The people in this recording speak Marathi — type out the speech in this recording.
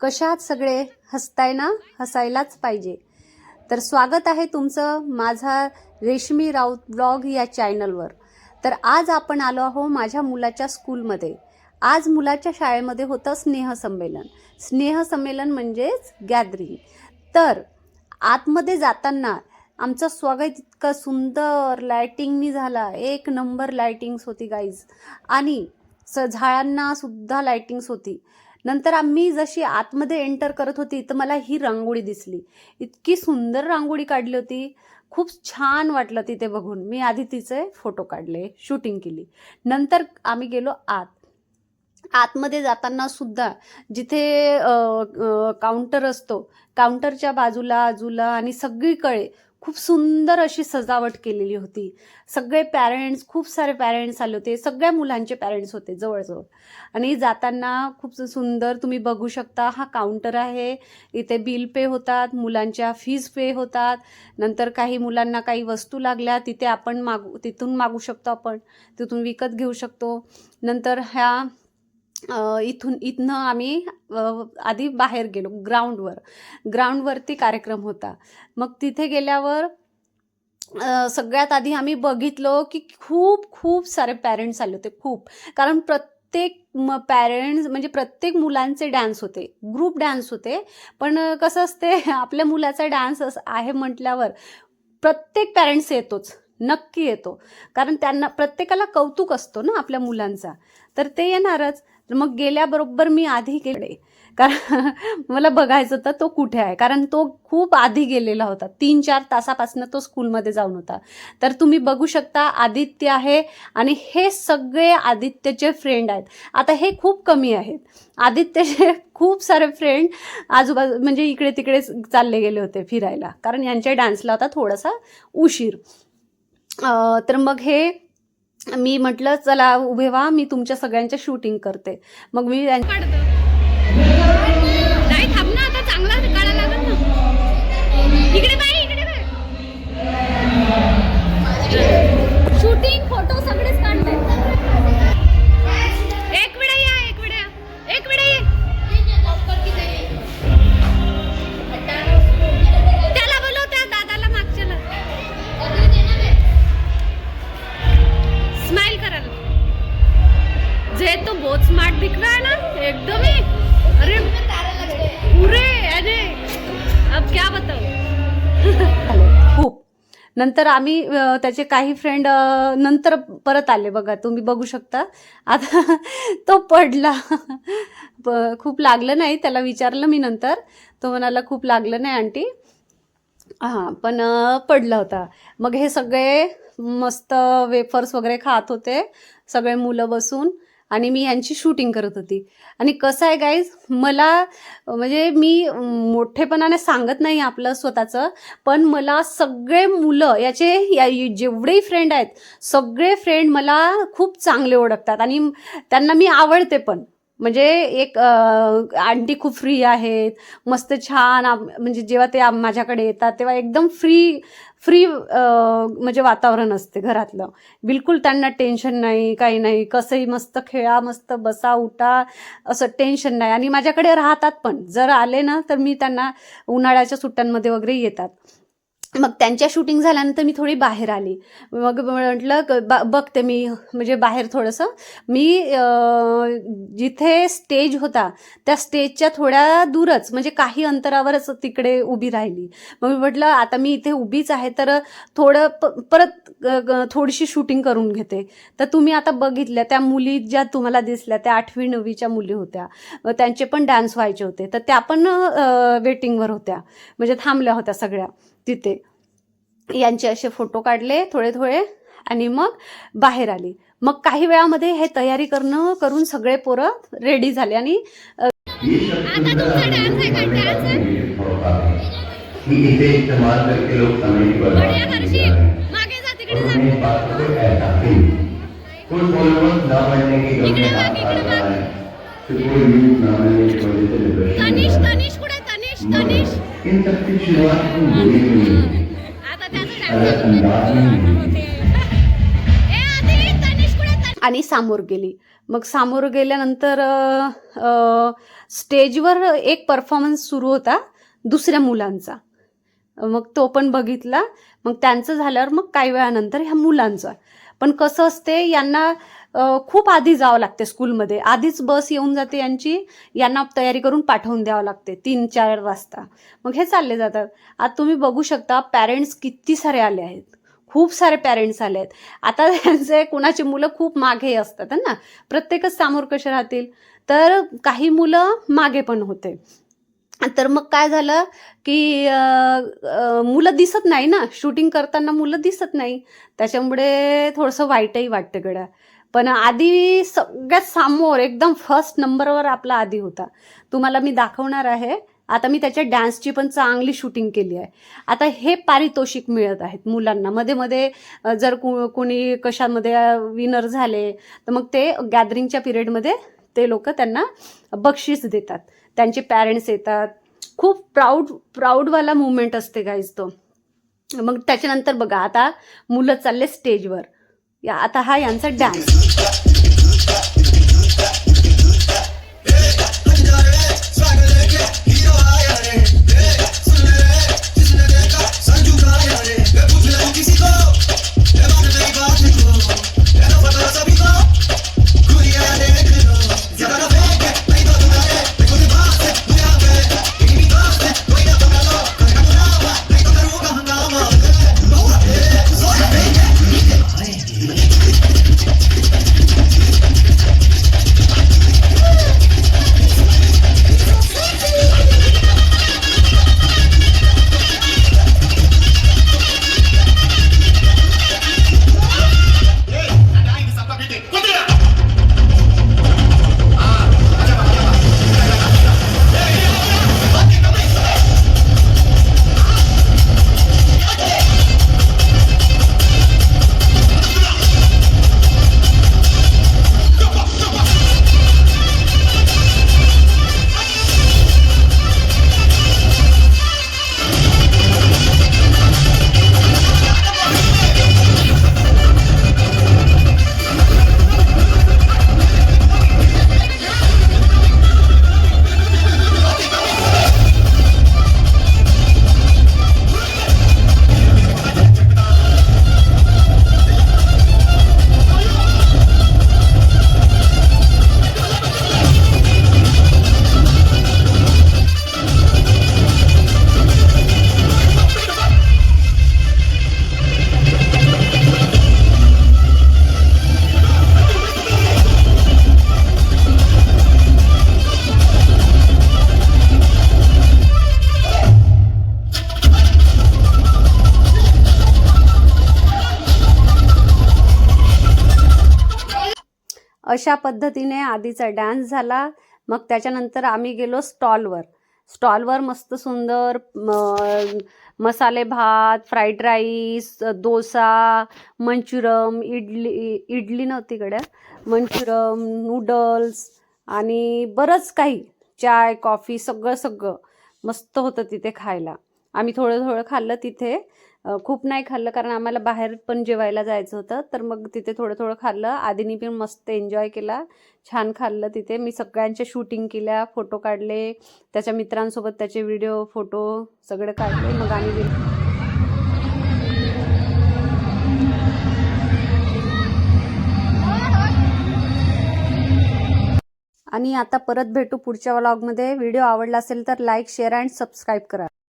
कशात सगळे हसताय ना? हसायलाच पाहिजे. तर स्वागत आहे तुमचं माझा रेशमी राऊत ब्लॉग या चॅनलवर. तर आज आपण आलो आहो माझ्या मुलाच्या स्कूलमध्ये. आज मुलाच्या शाळेमध्ये होतं स्नेहसंमेलन स्नेहसंमेलन म्हणजेच गॅदरिंग. तर आतमध्ये जाताना आमचं स्वागत इतकं सुंदर लायटिंगनी झाला. एक नंबर लायटिंग्स होती गाईज आणि स झाडांना सुद्धा लायटिंग्स होती. नंतर आम्ही जशी आतमध्ये एंटर करत होती तर मला ही रांगोळी दिसली. इतकी सुंदर रांगोळी काढली होती. खूप छान वाटलं तिथे बघून. मी आधी तिचे फोटो काढले शूटिंग केली. नंतर आम्ही गेलो आत. आतमध्ये जाताना सुद्धा जिथे काउंटर असतो काउंटरच्या बाजूला आजूला आणि सगळीकडे खूप सुंदर अशी सजावट केलेली होती. सगळे पॅरेंट्स खूप सारे पॅरेंट्स आले होते. सगळ्या मुलांचे पॅरेंट्स होते जवळजवळ. आणि जाताना खूप सुंदर तुम्ही बघू शकता हा काउंटर आहे. इथे बिल पे होतात मुलांच्या फीज पे होतात. नंतर काही मुलांना काही वस्तू लागल्या तिथे आपण मागू तिथून मागू शकतो आपण. तिथून विकत घेऊ शकतो. नंतर ह्या इथून इथनं आम्ही आधी बाहेर गेलो ग्राउंडवर. ग्राउंडवरती कार्यक्रम होता. मग तिथे गेल्यावर सगळ्यात आधी आम्ही बघितलो की खूप खूप सारे पॅरेंट्स आले होते खूप. कारण प्रत्येक म पॅरेंट्स म्हणजे प्रत्येक मुलांचे डान्स होते. ग्रुप डान्स होते. पण कसं असते आपल्या मुलाचा डान्स आहे म्हटल्यावर प्रत्येक पॅरेंट्स येतोच. नक्की येतो. कारण त्यांना प्रत्येकाला कौतुक असतो ना आपल्या मुलांचा. तर ते येणारच. मग गेल्याबरोबर मी आधी गेले. कारण मला बघायचं होतं तो कुठे आहे. कारण तो खूप आधी गेलेला होता. तीन चार तासापासून तो स्कूलमध्ये जाऊन होता. तर तुम्ही बघू शकता आदित्य आहे आणि हे सगळे आदित्यचे फ्रेंड आहेत. आता हे खूप कमी आहेत. आदित्यचे खूप सारे फ्रेंड आजूबाजू म्हणजे इकडे तिकडे चालले गेले होते फिरायला. कारण यांच्या डान्सला होता थोडासा उशीर. तर मग हे मी म्हटलं चला उभे व्हा मी तुमच्या सगळ्यांच्या शूटिंग करते. मग मी नंतर आम्ही त्याचे काही फ्रेंड नंतर परत आले बघा तुम्ही बघू शकता. आता तो पडला. खूप लागलं नाही त्याला विचारलं मी नंतर. तो म्हणाला खूप लागलं नाही आंटी. हां पण पडला होता. मग हे सगळे मस्त वेफर्स वगैरे खात होते. सगळे मुलं बसून. आणि मी यांची शूटिंग करत होती. आणि कसं आहे गाईज मला म्हणजे मी मोठेपणाने सांगत नाही आपलं स्वतःचं पण मला सगळे मुलं याचे या जेवढेही फ्रेंड आहेत सगळे फ्रेंड मला खूप चांगले ओळखतात. आणि त्यांना मी आवडते पण. म्हणजे एक आंटी खूप फ्री आहेत मस्त छान म्हणजे जेव्हा ते माझ्याकडे येतात तेव्हा एकदम फ्री फ्री म्हणजे वातावरण असते घरातलं. बिलकुल त्यांना टेन्शन नाही काही नाही. कसंही मस्त खेळा मस्त बसा उठा असं टेन्शन नाही. आणि माझ्याकडे राहतात पण. जर आले ना तर मी त्यांना उन्हाळ्याच्या सुट्ट्यांमध्ये वगैरे येतात. मग त्यांच्या शूटिंग झाल्यानंतर मी थोडी बाहेर आली. मग म्हटलं क- ब- बघते मी म्हणजे बाहेर थोडंसं. मी जिथे स्टेज होता त्या स्टेजच्या थोड्या दूरच म्हणजे काही अंतरावरच तिकडे उभी राहिली. मग मी म्हटलं आता मी इथे उभीच आहे तर थोडं प परत थोडीशी शूटिंग करून घेते. तर तुम्ही आता बघितल्या त्या मुली ज्या तुम्हाला दिसल्या त्या आठवी नववीच्या मुली होत्या. त्यांचे पण डान्स व्हायचे होते. तर त्या पण वेटिंगवर होत्या. म्हणजे थांबल्या होत्या सगळ्या. तिथे. यांचे असे फोटो काढले थोडे थोडे आणि मग बाहेर आली. मग काही वेळामध्ये हे तयारी करणं करून सगळे पोरं रेडी झाले आणि तनिष। तनिष. इन शुरुआत तुम अलग अंदाज में आणि सामोर गेली. मग सामोर गेल्यानंतर स्टेजवर एक परफॉर्मन्स सुरू होता दुसऱ्या मुलांचा. मग तो पण बघितला. मग त्यांचं झाल्यावर मग काही वेळानंतर ह्या मुलांचा. पण कसं असते यांना खूप आधी जावं लागते स्कूलमध्ये. आधीच बस येऊन जाते यांची यांना तयारी करून पाठवून द्यावं लागते तीन चार वाजता. मग हे चालले जातात. आता तुम्ही बघू शकता पॅरेंट्स किती सारे आले आहेत. खूप सारे पॅरेंट्स आले आहेत. आता त्यांचे कुणाची मुलं खूप मागे असतात ना? प्रत्येकच समोर कसे राहतील? तर काही मुलं मागे पण होते. तर मग काय झालं की मुलं दिसत नाही ना. शूटिंग करताना मुलं दिसत नाही. त्याच्यामुळे थोडंसं वाईटही वाटतं गड्या. पण आधी सगळ्यात समोर एकदम फर्स्ट नंबरवर आपला आधी होता. तुम्हाला मी दाखवणार आहे. आता मी त्याच्या डान्सची पण चांगली शूटिंग केली आहे. आता हे पारितोषिक मिळत आहेत मुलांना. मध्ये मध्ये जर कु कोणी कशामध्ये विनर झाले तर मग ते गॅदरिंगच्या पिरियडमध्ये ते लोक त्यांना बक्षीस देतात. त्यांचे पॅरेंट्स येतात. खूप प्राऊड प्राऊडवाला मुवमेंट असते गाईज तो. मग त्याच्यानंतर बघा आता मुलं चालले स्टेजवर या आता हा यांचा डान्स अशा पद्धतीने आधीचा डान्स झाला. मग त्याच्यानंतर आम्ही गेलो स्टॉलवर स्टॉलवर मस्त सुंदर म- मसाले भात फ्राईड राईस डोसा मंचुरम इडली इडली नव्हती गड्या मंचुरम नूडल्स आणि बरंच काही. चाय कॉफी सगळं सगळं. मस्त होतं तिथे खायला. आम्ही थोडं थोडं खाल्लं तिथे. खूप नाही खाल्लं कारण आम्हाला बाहेर पण जेवायला जायचं होतं. तर मग तिथे थोडं थोडं खाल्लं. आधीनी पण मस्त एन्जॉय केला. छान खाल्लं तिथे. मी सगळ्यांच्या शूटिंग केल्या फोटो काढले. त्याच्या मित्रांसोबत त्याचे व्हिडिओ फोटो सगळे काढले. मग आम्ही गेलो. आणि आता परत भेटू पुढच्या व्लॉगमध्ये व्हिडिओ आवडला असेल तर लाईक शेअर अँड सबस्क्राईब करा.